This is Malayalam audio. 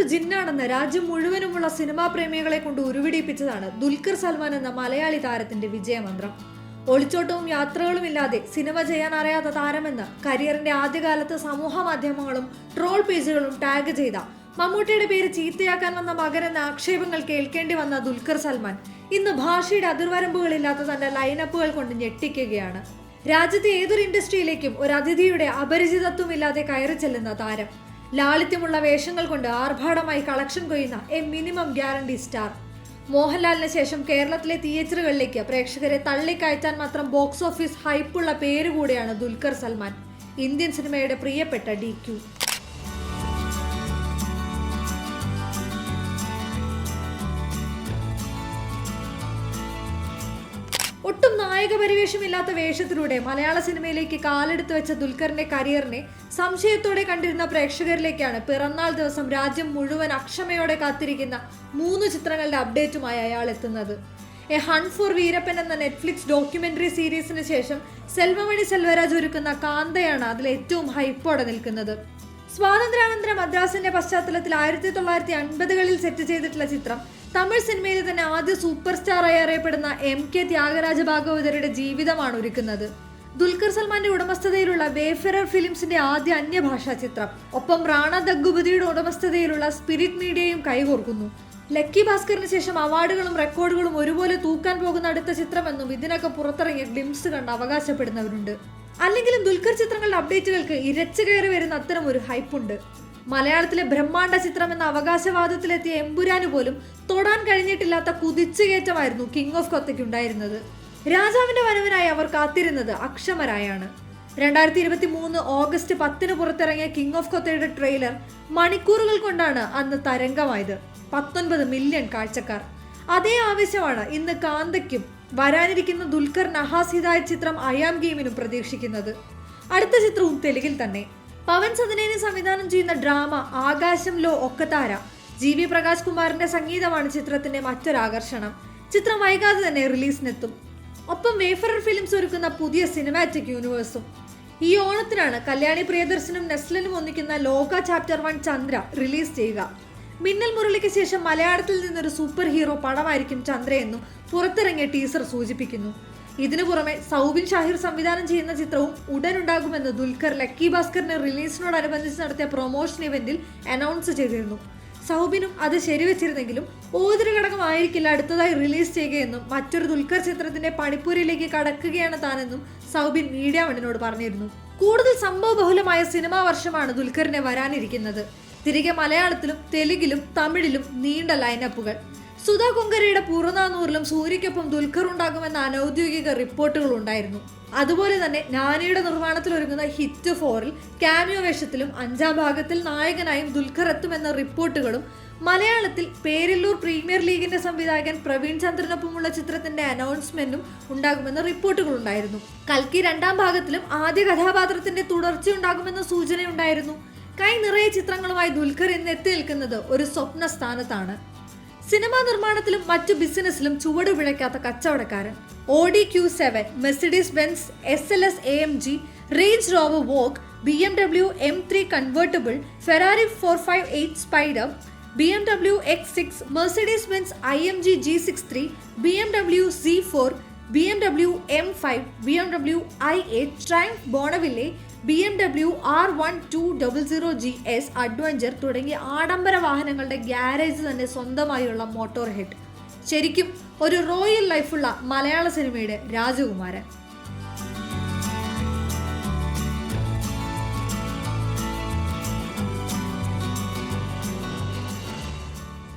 ഒരു ജിന്നാണെന്ന് രാജ്യം മുഴുവനുമുള്ള സിനിമാ പ്രേമികളെ കൊണ്ട് ഉരുവിടിപ്പിച്ചതാണ് ദുൽഖർ സൽമാൻ എന്ന മലയാളി താരത്തിന്റെ വിജയമന്ത്രം. ഒളിച്ചോട്ടവും യാത്രകളും ഇല്ലാതെ സിനിമ ചെയ്യാൻ അറിയാത്ത താരമെന്ന് കരിയറിന്റെ ആദ്യകാലത്ത് സമൂഹ മാധ്യമങ്ങളും ട്രോൾ പേജുകളും ടാഗ് ചെയ്ത മമ്മൂട്ടിയുടെ പേര് ചീത്തയാക്കാൻ വന്ന മകനെന്ന ആക്ഷേപങ്ങൾ കേൾക്കേണ്ടി വന്ന ദുൽഖർ സൽമാൻ ഇന്ന് ഭാഷയുടെ അതിർവരമ്പുകളില്ലാത്ത തന്റെ ലൈനപ്പുകൾ കൊണ്ട് ഞെട്ടിക്കുകയാണ്. രാജ്യത്തെ ഏതൊരു ഇൻഡസ്ട്രിയിലേക്കും ഒരു അതിഥിയുടെ അപരിചിതത്വമില്ലാതെ കയറി ചെല്ലുന്ന താരം ലാളിത്യമുള്ള വേഷങ്ങൾ കൊണ്ട് ആർഭാടമായി കളക്ഷൻ കൊയ്യുന്ന എ മിനിമം ഗ്യാരണ്ടി സ്റ്റാർ. മോഹൻലാലിന് ശേഷം കേരളത്തിലെ തിയേറ്ററുകളിലേക്ക് പ്രേക്ഷകരെ തള്ളിക്കയറ്റാൻ മാത്രം ബോക്സ് ഓഫീസ് ഹൈപ്പുള്ള പേര് കൂടിയാണ് ദുൽഖർ സൽമാൻ. ഇന്ത്യൻ സിനിമയുടെ പ്രിയപ്പെട്ട ഡി ഒട്ടും നായക പരിവേഷമില്ലാത്ത വേഷത്തിലൂടെ മലയാള സിനിമയിലേക്ക് കാലെടുത്ത് വെച്ച ദുൽഖറിന്റെ കരിയറിനെ സംശയത്തോടെ കണ്ടിരുന്ന പ്രേക്ഷകരിലേക്കാണ് പിറന്നാൾ ദിവസം രാജ്യം മുഴുവൻ അക്ഷമയോടെ കാത്തിരിക്കുന്ന മൂന്ന് ചിത്രങ്ങളുടെ അപ്ഡേറ്റുമായി അയാൾ എത്തുന്നത്. എ ഹൺ ഫോർ വീരപ്പൻ എന്ന നെറ്റ്ഫ്ലിക്സ് ഡോക്യുമെന്ററി സീരീസിന് ശേഷം സെൽവമണി സെൽവരാജ് ഒരുക്കുന്ന കാന്തയാണ് അതിൽ ഏറ്റവും ഹൈപ്പോടെ നിൽക്കുന്നത്. സ്വാതന്ത്ര്യാനന്തര മദ്രാസിന്റെ പശ്ചാത്തലത്തിൽ ആയിരത്തി തൊള്ളായിരത്തി അൻപതുകളിൽ സെറ്റ് ചെയ്തിട്ടുള്ള ചിത്രം തമിഴ് സിനിമയിലെ തന്നെ ആദ്യ സൂപ്പർ സ്റ്റാറായി അറിയപ്പെടുന്ന എം കെ ത്യാഗരാജ ഭാഗവതരുടെ ജീവിതമാണ് ഒരുക്കുന്നത്. ദുൽഖർ സൽമാന്റെ ഉടമസ്ഥതയിലുള്ള വേഫെറർ ഫിലിംസിന്റെ ആദ്യ അന്യഭാഷാ ചിത്രം ഒപ്പം റാണ ദഗ്ഗുപതിയുടെ ഉടമസ്ഥതയിലുള്ള സ്പിരിറ്റ് മീഡിയയും കൈകോർക്കുന്നു. ലക്കി ഭാസ്കറിന് ശേഷം അവാർഡുകളും റെക്കോർഡുകളും ഒരുപോലെ തൂക്കാൻ പോകുന്ന അടുത്ത ചിത്രമെന്നും ഇതിനൊക്കെ പുറത്തിറങ്ങിയ ഗ്ലിംസ് കണ്ട് അവകാശപ്പെടുന്നവരുണ്ട്. അല്ലെങ്കിലും ദുൽഖർ ചിത്രങ്ങളുടെ അപ്ഡേറ്റുകൾക്ക് ഇരച്ചു കയറി വരുന്ന അത്തരം ഒരു ഹൈപ്പുണ്ട് മലയാളത്തിലെ ബ്രഹ്മാണ്ഡ ചിത്രം എന്ന അവകാശവാദത്തിലെത്തിയ എമ്പുരാന് പോലും തൊടാൻ കഴിഞ്ഞിട്ടില്ലാത്ത കുതിച്ചുകയറ്റമായിരുന്നു കിങ് ഓഫ് കൊത്തയ്ക്ക് ഉണ്ടായിരുന്നത്. രാജാവിന്റെ വരവിനായി അവർ കാത്തിരുന്നത് അക്ഷമരായാണ്. രണ്ടായിരത്തി ഇരുപത്തി മൂന്ന് ഓഗസ്റ്റ് പത്തിന് പുറത്തിറങ്ങിയ കിങ് ഓഫ് കൊത്തയുടെ ട്രെയിലർ മണിക്കൂറുകൾ കൊണ്ടാണ് അന്ന് തരംഗമായത്. പത്തൊൻപത് മില്യൺ കാഴ്ചക്കാർ. അതേ ആവേശമാണ് ഇന്ന് കാന്തയ്ക്കും വരാനിരിക്കുന്ന ദുൽഖർ നഹാസ് ചിത്രം അയാം ഗെയിമിനും പ്രതീക്ഷിക്കുന്നത്. അടുത്ത ചിത്രവും തെലുങ്കിൽ തന്നെ. പവൻ സദനേനെ സംവിധാനം ചെയ്യുന്ന drama Aakasam lo Okkathaara G V Prakash കുമാറിന്റെ സംഗീതമാണ് ചിത്രത്തിന്റെ മറ്റൊരാകർഷണം. ചിത്രം വൈകാതെ തന്നെ റിലീസിനെത്തും. ഒപ്പം വേഫറർ ഫിലിംസ് ഒരുക്കുന്ന പുതിയ സിനിമാറ്റിക് യൂണിവേഴ്സും ഈ ഓണത്തിനാണ് കല്യാണി പ്രിയദർശനും നെസ്ലനും ഒന്നിക്കുന്ന ലോക ചാപ്റ്റർ വൺ ചന്ദ്ര റിലീസ് ചെയ്യുക. മിന്നൽ മുരളിക്ക് ശേഷം മലയാളത്തിൽ നിന്നൊരു സൂപ്പർ ഹീറോ പടമായിരിക്കും ചന്ദ്രയെന്നും പുറത്തിറങ്ങിയ ടീസർ സൂചിപ്പിക്കുന്നു. ഇതിനു പുറമെ സൗബിൻ ഷാഹിർ സംവിധാനം ചെയ്യുന്ന ചിത്രവും ഉടനുണ്ടാകുമെന്ന് ദുൽഖർ ലക്കി ഭാസ്കറിന്റെ റിലീസിനോടനുബന്ധിച്ച് നടത്തിയ പ്രൊമോഷൻ ഇവന്റിൽ അനൗൺസ് ചെയ്തിരുന്നു. സൗബിനും അത് ശരിവെച്ചിരുന്നെങ്കിലും ഓതിരി ഘടകമായിരിക്കില്ല അടുത്തതായി റിലീസ് ചെയ്യുകയെന്നും മറ്റൊരു ദുൽഖർ ചിത്രത്തിന്റെ പണിപ്പൂരിലേക്ക് കടക്കുകയാണ് താനെന്നും സൗബിൻ മീഡിയ വണ്ണിനോട് പറഞ്ഞിരുന്നു. കൂടുതൽ സംഭവ ബഹുലമായ സിനിമാ വർഷമാണ് ദുൽഖറിനെ വരാനിരിക്കുന്നത്. തിരികെ മലയാളത്തിലും തെലുങ്കിലും തമിഴിലും നീണ്ട ലൈനപ്പുകൾ സുധാ കൊങ്കരയുടെ പുറനാനൂറിലും സൂര്യയ്ക്കൊപ്പം ദുൽഖർ ഉണ്ടാകുമെന്ന അനൗദ്യോഗിക റിപ്പോർട്ടുകൾ ഉണ്ടായിരുന്നു. അതുപോലെ തന്നെ നാനിയുടെ നിർമ്മാണത്തിൽ ഒരുങ്ങുന്ന ഹിറ്റ് ഫോറിൽ കാമിയോ വേഷത്തിലും അഞ്ചാം ഭാഗത്തിൽ നായകനായും ദുൽഖർ എത്തുമെന്ന റിപ്പോർട്ടുകളും മലയാളത്തിൽ പേരില്ലൂർ പ്രീമിയർ ലീഗിന്റെ സംവിധായകൻ പ്രവീൺ ചന്ദ്രനൊപ്പമുള്ള ചിത്രത്തിന്റെ അനൗൺസ്മെന്റും ഉണ്ടാകുമെന്ന റിപ്പോർട്ടുകൾ ഉണ്ടായിരുന്നു. കൽക്കി രണ്ടാം ഭാഗത്തിലും ആദ്യ കഥാപാത്രത്തിന്റെ തുടർച്ചയുണ്ടാകുമെന്ന സൂചനയുണ്ടായിരുന്നു. കൈ നിറയെ ചിത്രങ്ങളുമായി ദുൽഖർ ഇന്ന് എത്തി നിൽക്കുന്നത് ഒരു സ്വപ്ന സ്ഥാനത്താണ് സിനിമാ നിർമ്മാണത്തിലും മറ്റു ബിസിനസ്സിലും ചുവട് വിളയ്ക്കാത്ത കച്ചവടക്കാരൻ. Audi Q seven Mercedes Benz S L S A M G Range Rover Vogue B M W M three convertible Ferrari four five eight spider B M W X six Mercedes Benz I M G G six three B M W C four B M W M five B M W I eight Triumph Bonneville B M W R one two double zero G S adventure തുടങ്ങിയ ആഡംബര വാഹനങ്ങളുടെ ഗ്യാരേജ് തന്നെ സ്വന്തമായുള്ള മോട്ടോർ ഹെഡ് ശരിക്കും ഒരു റോയൽ ലൈഫുള്ള മലയാള സിനിമയുടെ രാജകുമാരൻ.